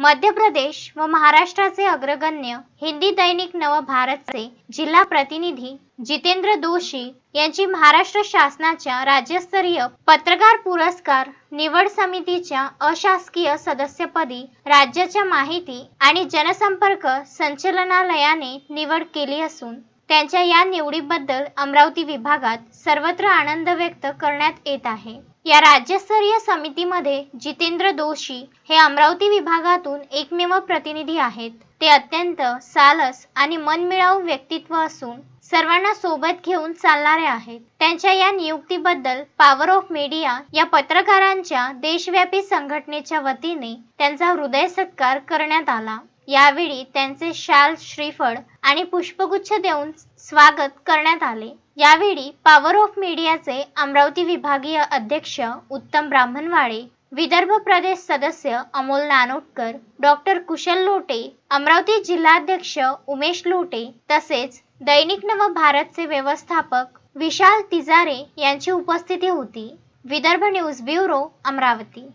मध्य प्रदेश व महाराष्ट्राचे अग्रगण्य हिंदी दैनिक नवभारतचे जिल्हा प्रतिनिधी जितेंद्र दोशी यांची महाराष्ट्र शासनाच्या राज्यस्तरीय पत्रकार पुरस्कार निवड समितीच्या अशासकीय सदस्यपदी राज्याच्या माहिती आणि जनसंपर्क संचालनालयाने निवड केली असून त्यांच्या या निवडीबद्दल अमरावती विभागात सर्वत्र आनंद व्यक्त करण्यात येत आहे. या राज्यस्तरीय समितीमध्ये जितेंद्र दोशी हे अमरावती विभागातून एकमेव प्रतिनिधी आहेत. ते अत्यंत सालस आणि मनमिळाऊ व्यक्तित्व असून सर्वांना सोबत घेऊन चालणारे आहेत. त्यांच्या या नियुक्तीबद्दल पॉवर ऑफ मीडिया या पत्रकारांच्या देशव्यापी संघटनेच्या वतीने त्यांचा हृदय सत्कार करण्यात आला. यावेळी त्यांचे शाल श्रीफळ आणि पुष्पगुच्छ देऊन स्वागत करण्यात आले. यावेळी पॉवर ऑफ मीडियाचे अमरावती विभागीय अध्यक्ष उत्तम ब्राह्मणवाडे विदर्भ प्रदेश सदस्य अमोल नानोटकर डॉक्टर कुशल लोटे अमरावती जिल्हाध्यक्ष उमेश लोटे तसेच दैनिक नव भारतचे व्यवस्थापक विशाल तिजारे यांची उपस्थिती होती. Vidarbha news bureau Amravati.